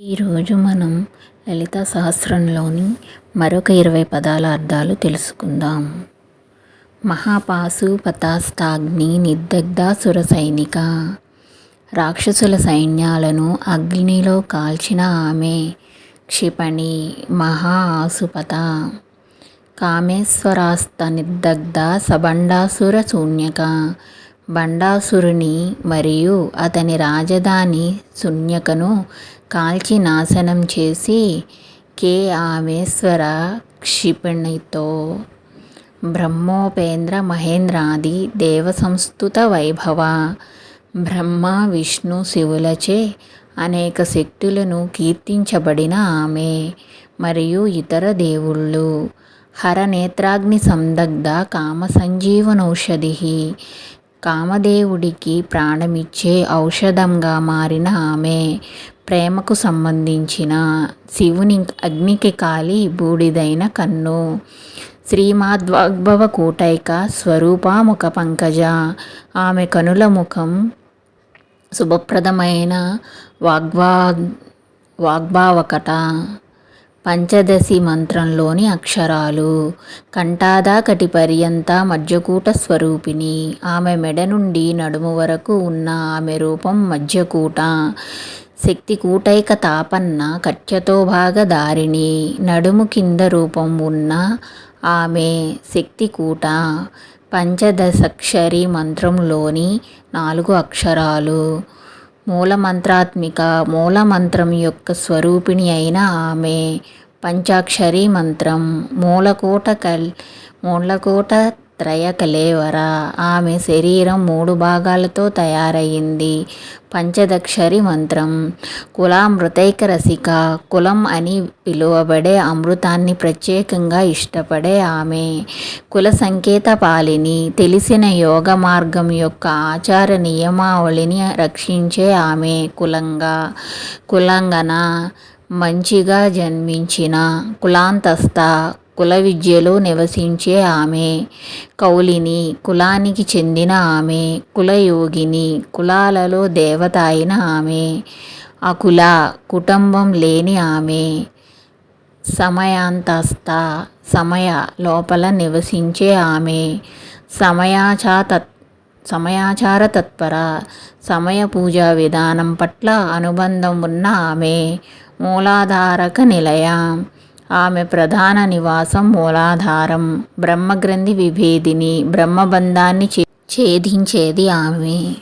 ఈరోజు మనం లలిత సహస్రంలోని మరొక ఇరవై పదాల అర్థాలు తెలుసుకుందాం. మహాపాశుపతాస్తాగ్ని నిర్దగ్ధాసుర సైనిక. రాక్షసుల సైన్యాలను అగ్నిలో కాల్చిన ఆమె క్షిపణి మహా ఆసుపత కామేశ్వరాస్త నిర్దగ్ధ సబండాసుర శూన్యక. బండాసురుని మరియు అతని రాజధాని శూన్యకను కాల్చి నాశనం చేసి కే. ఆమేశ్వర క్షిపణితో బ్రహ్మోపేంద్ర మహేంద్రాది దేవ సంస్థుత వైభవ బ్రహ్మ విష్ణు శివులచే అనేక శక్తులను కీర్తించబడిన ఆమె మరియు ఇతర దేవుళ్ళు. హర నేత్రాగ్ని సందగ్ధ కామ సంజీవనౌషధి కామదేవుడికి ప్రాణమిచ్చే ఔషధంగా మారిన ఆమె ప్రేమకు సంబంధించిన శివుని అగ్నికి కాలి బూడిదైన కన్ను. శ్రీమాద్వాగ్భవ కూటైక స్వరూపాముఖ పంకజ. ఆమె కనుల ముఖం శుభప్రదమైన వాగ్వా వాగ్భావకట. పంచదశి మంత్రంలోని అక్షరాలు. కంఠాదాకటి పర్యంత మధ్యకూట స్వరూపిణి. ఆమె మెడ నుండి నడుము వరకు ఉన్న ఆమె రూపం మధ్యకూట. శక్తి కూటైక తాపన్న కట్యతో భాగధారిణి నడుము కింద రూపం ఉన్న ఆమె శక్తి కూట పంచదశక్షరి మంత్రంలోని నాలుగు అక్షరాలు. మూలమంత్రాత్మిక మూలమంత్రం యొక్క స్వరూపిణి అయిన ఆమె పంచాక్షరి మంత్రం మూలకోట కల్ మూలకోట త్రయకలేవర? ఆమె శరీరం మూడు భాగాలతో తయారయ్యింది. పంచదక్షరి మంత్రం. కులామృతైక రసిక కులం అని పిలువబడే అమృతాన్ని ప్రత్యేకంగా ఇష్టపడే ఆమె. కుల సంకేత పాలిని తెలిసిన యోగ మార్గం యొక్క ఆచార నియమావళిని రక్షించే ఆమె కులంగా. కులంగన మంచిగా జన్మించిన కులాంతస్థ. కుల విద్యలో నివసించే ఆమె. కౌలిని కులానికి చెందిన ఆమె. కులయోగిని కులాలలో దేవత అయిన ఆమె. అకుల కుటుంబం లేని ఆమె. సమయాంతస్థ సమయ లోపల నివసించే ఆమె. సమయాచాత సమయాచార తత్పర సమయ పూజా విధానం పట్ల అనుబంధం ఉన్న ఆమె. మూలాధారక నిలయం. ఆమె ప్రధాన నివాసం మూలాధారం. బ్రహ్మగ్రంథి విభేదిని బ్రహ్మబంధాన్ని ఛేదించేది ఆమె.